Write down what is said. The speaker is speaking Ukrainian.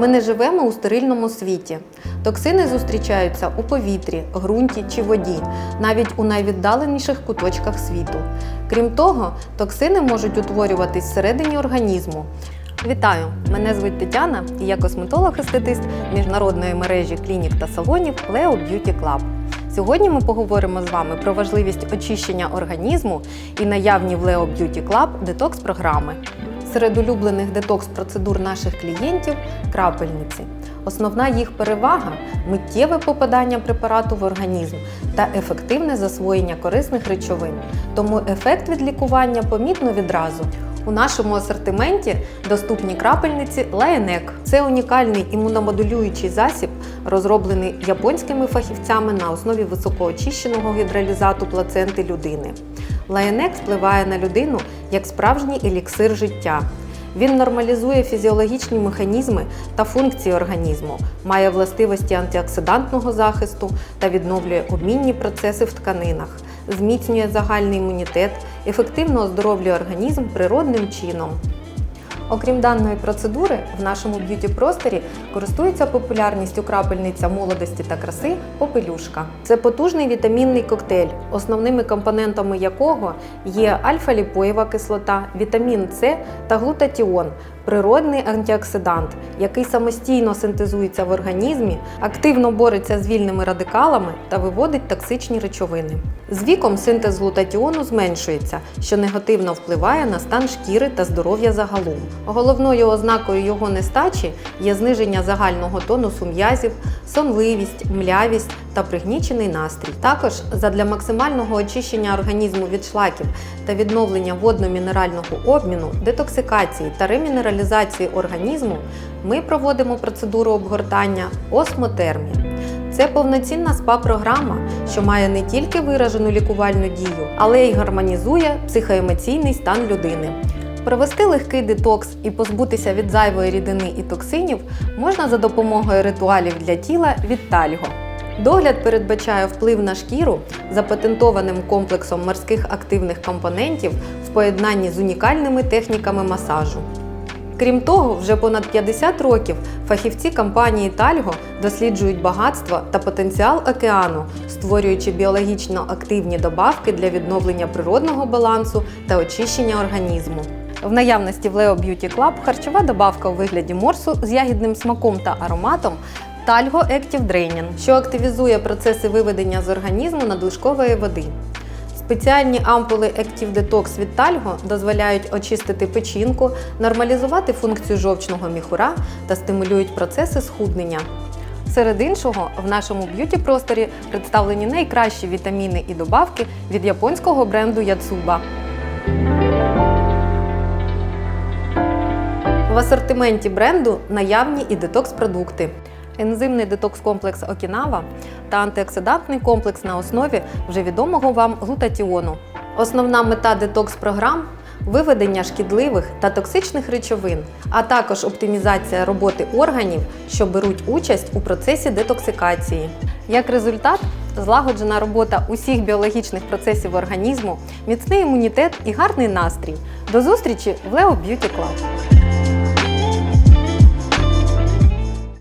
Ми не живемо у стерильному світі. Токсини зустрічаються у повітрі, ґрунті чи воді, навіть у найвіддаленіших куточках світу. Крім того, токсини можуть утворюватись всередині організму. Вітаю! Мене звуть Тетяна і я косметолог-естетист міжнародної мережі клінік та салонів Leo Beauty Club. Сьогодні ми поговоримо з вами про важливість очищення організму і наявні в Leo Beauty Club детокс-програми. Серед улюблених детокс-процедур наших клієнтів крапельниці. Основна їх перевага миттєве попадання препарату в організм та ефективне засвоєння корисних речовин. Тому ефект від лікування помітно відразу. У нашому асортименті доступні крапельниці Laenek. Це унікальний імуномодулюючий засіб, розроблений японськими фахівцями на основі високоочищеного гідролізату плаценти людини. Laenek впливає на людину як справжній еліксир життя. Він нормалізує фізіологічні механізми та функції організму, має властивості антиоксидантного захисту та відновлює обмінні процеси в тканинах, зміцнює загальний імунітет, ефективно оздоровлює організм природним чином. Окрім даної процедури, в нашому б'юті-просторі користується популярністю крапельниця молодості та краси попелюшка. Це потужний вітамінний коктейль, основними компонентами якого є альфа-ліпоєва кислота, вітамін С та глутатіон, природний антиоксидант, який самостійно синтезується в організмі, активно бореться з вільними радикалами та виводить токсичні речовини. З віком синтез глутатіону зменшується, що негативно впливає на стан шкіри та здоров'я загалом. Головною ознакою його нестачі є зниження загального тонусу м'язів, сонливість, млявість та пригнічений настрій. Також задля максимального очищення організму від шлаків та відновлення водно-мінерального обміну, детоксикації та ремінералізації організму ми проводимо процедуру обгортання осмотермі. Це повноцінна спа-програма, що має не тільки виражену лікувальну дію, але й гармонізує психоемоційний стан людини. Провести легкий детокс і позбутися від зайвої рідини і токсинів можна за допомогою ритуалів для тіла від Тальго. Догляд передбачає вплив на шкіру запатентованим комплексом морських активних компонентів в поєднанні з унікальними техніками масажу. Крім того, вже понад 50 років фахівці компанії Тальго досліджують багатство та потенціал океану, створюючи біологічно активні добавки для відновлення природного балансу та очищення організму. В наявності в Leo Beauty Club харчова добавка у вигляді морсу з ягідним смаком та ароматом Talgo Active Draining, що активізує процеси виведення з організму надлишкової води. Спеціальні ампули Active Detox від Talgo дозволяють очистити печінку, нормалізувати функцію жовчного міхура та стимулюють процеси схуднення. Серед іншого, в нашому б'юті-просторі представлені найкращі вітаміни і добавки від японського бренду Яцуба. В асортименті бренду наявні і детокс-продукти. Ензимний детокс-комплекс Окінава та антиоксидантний комплекс на основі вже відомого вам глутатіону. Основна мета детокс-програм виведення шкідливих та токсичних речовин, а також оптимізація роботи органів, що беруть участь у процесі детоксикації. Як результат, злагоджена робота усіх біологічних процесів організму, міцний імунітет і гарний настрій. До зустрічі в Leo Beauty Club!